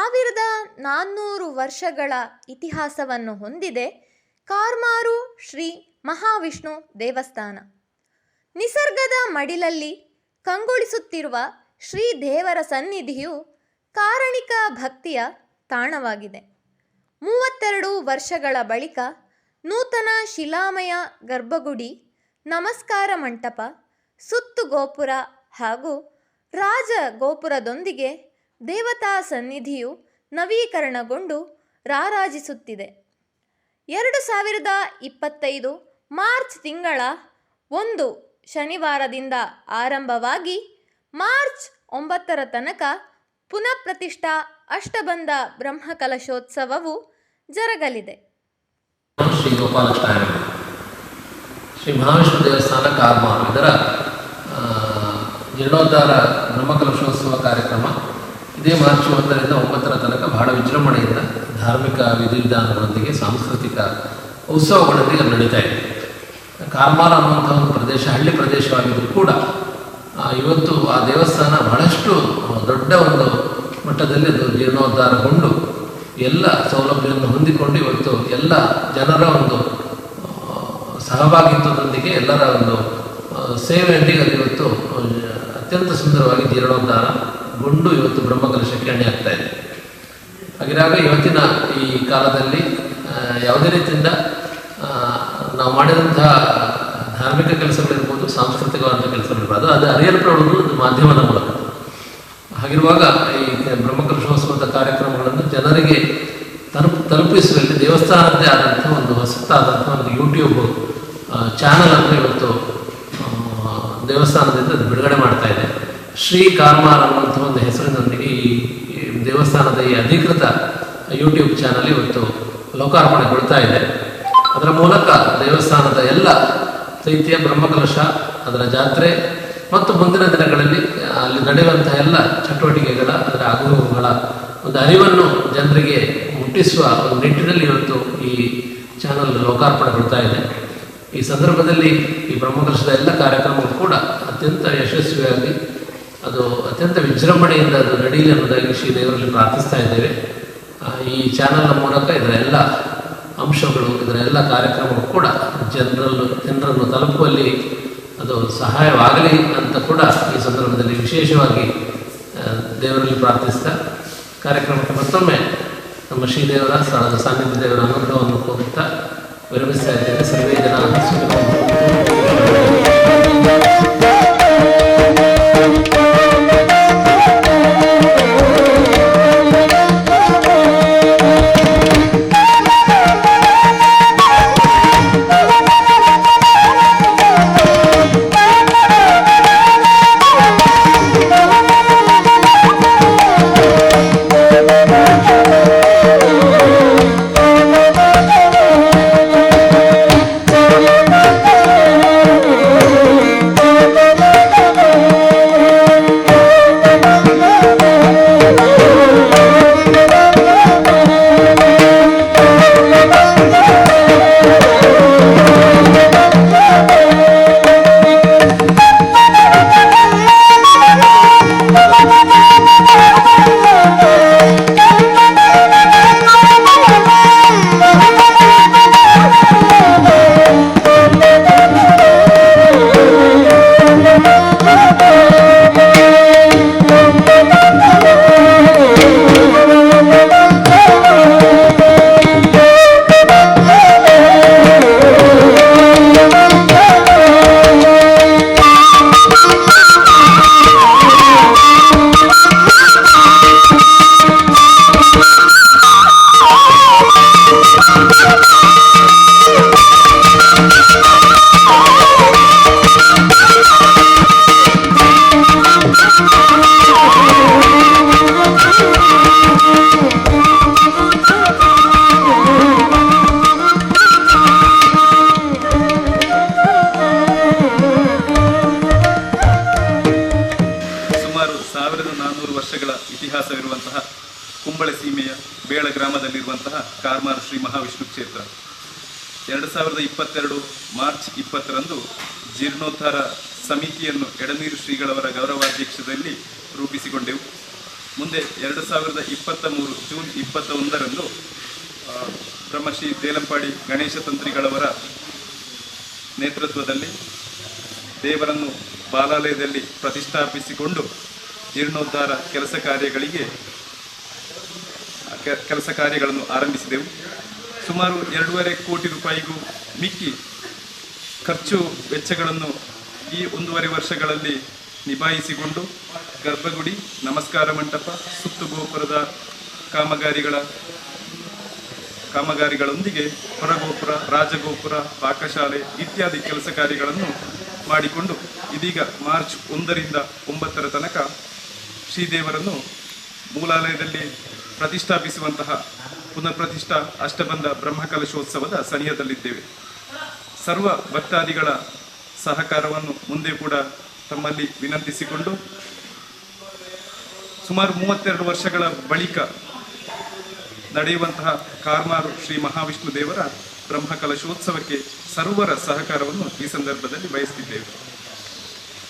ಸಾವಿರದ ನಾನ್ನೂರು ವರ್ಷಗಳ ಇತಿಹಾಸವನ್ನು ಹೊಂದಿದೆ ಕಾರ್ಮಾರು ಶ್ರೀ ಮಹಾವಿಷ್ಣು ದೇವಸ್ಥಾನ. ನಿಸರ್ಗದ ಮಡಿಲಲ್ಲಿ ಕಂಗೊಳಿಸುತ್ತಿರುವ ಶ್ರೀ ದೇವರ ಸನ್ನಿಧಿಯು ಕಾರಣಿಕ ಭಕ್ತಿಯ ತಾಣವಾಗಿದೆ. ಮೂವತ್ತೆರಡು ವರ್ಷಗಳ ಬಳಿಕ ನೂತನ ಶಿಲಾಮಯ ಗರ್ಭಗುಡಿ, ನಮಸ್ಕಾರ ಮಂಟಪ, ಸುತ್ತು ಗೋಪುರ ಹಾಗೂ ರಾಜ ಗೋಪುರದೊಂದಿಗೆ ದೇವತಾ ಸನ್ನಿಧಿಯು ನವೀಕರಣಗೊಂಡು ರಾರಾಜಿಸುತ್ತಿದೆ. ಎರಡು ಸಾವಿರದ ಇಪ್ಪತ್ತೈದು ಮಾರ್ಚ್ ತಿಂಗಳ ಒಂದು ಶನಿವಾರದಿಂದ ಆರಂಭವಾಗಿ ಮಾರ್ಚ್ ಒಂಬತ್ತರ ತನಕ ಪುನಃ ಪ್ರತಿಷ್ಠಾ ಅಷ್ಟಬಂಧ ಬ್ರಹ್ಮಕಲಶೋತ್ಸವವು ಜರಗಲಿದೆ. ಶ್ರೀ ಗೋಪಾಲಕೃಷ್ಣ ಶ್ರೀ ಮಹಾವಿಷ್ಣು ದೇವಸ್ಥಾನ ಕಾರ್ಮ ಇದರ ಜೀರ್ಣೋದ್ಧಾರ ಬ್ರಹ್ಮಕಲಶೋತ್ಸವ ಕಾರ್ಯಕ್ರಮ ಇದೇ ಮಾರ್ಚ್ ಒಂದರಿಂದ ಒಂಬತ್ತರ ತನಕ ಬಹಳ ವಿಜೃಂಭಣೆಯಿಂದ ಧಾರ್ಮಿಕ ವಿಧಿವಿಧಾನಗಳೊಂದಿಗೆ ಸಾಂಸ್ಕೃತಿಕ ಉತ್ಸವಗಳೊಂದಿಗೆ ನಡೀತಾ ಇದೆ. ಕಾರ್ಮಾರ ಅನ್ನುವಂಥ ಒಂದು ಪ್ರದೇಶ, ಹಳ್ಳಿ ಪ್ರದೇಶವಾಗಿದ್ದರೂ ಕೂಡ ಇವತ್ತು ಆ ದೇವಸ್ಥಾನ ಬಹಳಷ್ಟು ದೊಡ್ಡ ಒಂದು ಮಟ್ಟದಲ್ಲಿ ಅದು ಜೀರ್ಣೋದ್ಧಾರಗೊಂಡು ಎಲ್ಲ ಸೌಲಭ್ಯವನ್ನು ಹೊಂದಿಕೊಂಡು ಇವತ್ತು ಎಲ್ಲ ಜನರ ಒಂದು ಸಹಭಾಗಿತ್ವದೊಂದಿಗೆ ಎಲ್ಲರ ಒಂದು ಅದು ಇವತ್ತು ಅತ್ಯಂತ ಸುಂದರವಾಗಿ ಜೀರ್ಣೋದ್ಧಾರಗೊಂಡು ಇವತ್ತು ಬ್ರಹ್ಮಕಲಶಕ್ಕೆ ಅಣಿ ಆಗ್ತಾ ಇದೆ. ಹಾಗಿರುವಾಗ ಇವತ್ತಿನ ಈ ಕಾಲದಲ್ಲಿ ಯಾವುದೇ ರೀತಿಯಿಂದ ನಾವು ಮಾಡಿದಂತಹ ಧಾರ್ಮಿಕ ಕೆಲಸಗಳಿರ್ಬೋದು ಸಾಂಸ್ಕೃತಿಕವಾದಂಥ ಕೆಲಸಗಳಿರ್ಬೋದು, ಅದು ಅರಿಯಲ್ಪಡುವುದು ಒಂದು ಮಾಧ್ಯಮದ ಮೂಲಕ. ಹಾಗಿರುವಾಗ ಈ ಬ್ರಹ್ಮಕಲಶೋತ್ಸವದ ಕಾರ್ಯಕ್ರಮಗಳನ್ನು ಜನರಿಗೆ ತಲುಪ್, ತಲುಪಿಸುವಲ್ಲಿ ದೇವಸ್ಥಾನದ್ದೇ ಆದಂಥ ಒಂದು ಹೊಸತಾದಂಥ ಒಂದು ಯೂಟ್ಯೂಬ್ ಚಾನಲನ್ನು ಇವತ್ತು ದೇವಸ್ಥಾನದಿಂದ ಅದು ಬಿಡುಗಡೆ ಮಾಡ್ತಾ ಇದೆ ಶ್ರೀ ಕಾರ್ಮಾರ್ ಅನ್ನುವಂಥ ಒಂದು ಹೆಸರಿನೊಂದಿಗೆ ಈ ದೇವಸ್ಥಾನದ ಈ ಅಧಿಕೃತ ಯೂಟ್ಯೂಬ್ ಚಾನಲ್ ಇವತ್ತು ಲೋಕಾರ್ಪಣೆಗೊಳ್ತಾ ಇದೆ. ಅದರ ಮೂಲಕ ದೇವಸ್ಥಾನದ ಎಲ್ಲ ಚೈತ್ಯ ಬ್ರಹ್ಮಕಲಶ, ಅದರ ಜಾತ್ರೆ ಮತ್ತು ಮುಂದಿನ ದಿನಗಳಲ್ಲಿ ಅಲ್ಲಿ ನಡೆಯುವಂತಹ ಎಲ್ಲ ಚಟುವಟಿಕೆಗಳ, ಅದರ ಆಗುಹೋಗುಗಳ ಒಂದು ಅರಿವನ್ನು ಜನರಿಗೆ ಮುಟ್ಟಿಸುವ ಒಂದು ನಿಟ್ಟಿನಲ್ಲಿ ಇವತ್ತು ಈ ಚಾನಲ್ ಲೋಕಾರ್ಪಣೆಗೊಳ್ತಾ ಇದೆ. ಈ ಸಂದರ್ಭದಲ್ಲಿ ಈ ಬ್ರಹ್ಮಕಲಶದ ಎಲ್ಲ ಕಾರ್ಯಕ್ರಮಗಳು ಕೂಡ ಅತ್ಯಂತ ಯಶಸ್ವಿಯಾಗಿ ಅದು ಅತ್ಯಂತ ವಿಜೃಂಭಣೆಯಿಂದ ಅದು ನಡೀಲಿ ಅನ್ನೋದಾಗಿ ಶ್ರೀ ದೇವರಲ್ಲಿ ಪ್ರಾರ್ಥಿಸ್ತಾ ಇದ್ದೇವೆ. ಈ ಚಾನಲ್ನ ಮೂಲಕ ಇದರ ಎಲ್ಲ ಅಂಶಗಳು, ಇದರ ಎಲ್ಲ ಕಾರ್ಯಕ್ರಮಗಳು ಕೂಡ ಜನರನ್ನು ಜನರನ್ನು ತಲುಪುವಲ್ಲಿ ಅದು ಸಹಾಯವಾಗಲಿ ಅಂತ ಕೂಡ ಈ ಸಂದರ್ಭದಲ್ಲಿ ವಿಶೇಷವಾಗಿ ದೇವರಲ್ಲಿ ಪ್ರಾರ್ಥಿಸ್ತಾ, ಕಾರ್ಯಕ್ರಮಕ್ಕೆ ಮತ್ತೊಮ್ಮೆ ನಮ್ಮ ಶ್ರೀದೇವರ ಸ್ಥಳದ ಸಾನ್ನಿಧ್ಯ ದೇವರ ಅನುಗ್ರಹವನ್ನು ಕೋರುತ್ತಾ ವಿರಮಿಸ್ತಾ ಇದ್ದೇನೆ ಸರ್ವೇ ಜನ. ಇತಿಹಾಸವಿರುವಂತಹ ಕುಂಬಳೆ ಸೀಮೆಯ ಬೇಳ ಗ್ರಾಮದಲ್ಲಿರುವಂತಹ ಕಾರ್ಮಾರ ಶ್ರೀ ಮಹಾವಿಷ್ಣು ಕ್ಷೇತ್ರ. ಎರಡು ಸಾವಿರದ ಇಪ್ಪತ್ತೆರಡು ಮಾರ್ಚ್ ಇಪ್ಪತ್ತರಂದು ಜೀರ್ಣೋದ್ಧಾರ ಸಮಿತಿಯನ್ನು ಎಡನೀರು ಶ್ರೀಗಳವರ ಗೌರವಾಧ್ಯಕ್ಷದಲ್ಲಿ ರೂಪಿಸಿಕೊಂಡೆವು. ಮುಂದೆ ಎರಡು ಸಾವಿರದ ಇಪ್ಪತ್ತ ಮೂರು ಜೂನ್ ಇಪ್ಪತ್ತ ಒಂದರಂದು ಬ್ರಹ್ಮಶ್ರೀ ದೇಲಂಪಾಡಿ ಗಣೇಶ ತಂತ್ರಿಗಳವರ ನೇತೃತ್ವದಲ್ಲಿ ದೇವರನ್ನು ಬಾಲಾಲಯದಲ್ಲಿ ಪ್ರತಿಷ್ಠಾಪಿಸಿಕೊಂಡು ಜೀರ್ಣೋದ್ಧಾರ ಕೆಲಸ ಕಾರ್ಯಗಳಿಗೆ ಕೆಲಸ ಕಾರ್ಯಗಳನ್ನು ಆರಂಭಿಸಿದೆವು. ಸುಮಾರು ಎರಡೂವರೆ ಕೋಟಿ ರೂಪಾಯಿಗೂ ಮಿಕ್ಕಿ ಖರ್ಚು ವೆಚ್ಚಗಳನ್ನು ಈ ಒಂದೂವರೆ ವರ್ಷಗಳಲ್ಲಿ ನಿಭಾಯಿಸಿಕೊಂಡು ಗರ್ಭಗುಡಿ, ನಮಸ್ಕಾರ ಮಂಟಪ, ಸುತ್ತು ಗೋಪುರದ ಕಾಮಗಾರಿಗಳ, ಕಾಮಗಾರಿಗಳೊಂದಿಗೆ ಹೊರಗೋಪುರ, ರಾಜಗೋಪುರ, ಪಾಕಶಾಲೆ ಇತ್ಯಾದಿ ಕೆಲಸ ಕಾರ್ಯಗಳನ್ನು ಮಾಡಿಕೊಂಡು ಇದೀಗ ಮಾರ್ಚ್ ಒಂದರಿಂದ ಒಂಬತ್ತರ ತನಕ ಶ್ರೀದೇವರನ್ನು ಮೂಲಾಲಯದಲ್ಲಿ ಪ್ರತಿಷ್ಠಾಪಿಸುವಂತಹ ಪುನಃ ಪ್ರತಿಷ್ಠಾ ಅಷ್ಟಬಂಧ ಬ್ರಹ್ಮಕಲಶೋತ್ಸವದ ಸನಿಹದಲ್ಲಿದ್ದೇವೆ. ಸರ್ವ ಭಕ್ತಾದಿಗಳ ಸಹಕಾರವನ್ನು ಮುಂದೆ ಕೂಡ ತಮ್ಮಲ್ಲಿ ವಿನಂತಿಸಿಕೊಂಡು ಸುಮಾರು ಮೂವತ್ತೆರಡು ವರ್ಷಗಳ ಬಳಿಕ ನಡೆಯುವಂತಹ ಕಾರ್ಮಾರು ಶ್ರೀ ಮಹಾವಿಷ್ಣು ದೇವರ ಬ್ರಹ್ಮಕಲಶೋತ್ಸವಕ್ಕೆ ಸರ್ವರ ಸಹಕಾರವನ್ನು ಈ ಸಂದರ್ಭದಲ್ಲಿ ಬಯಸ್ತಿದ್ದೇವೆ.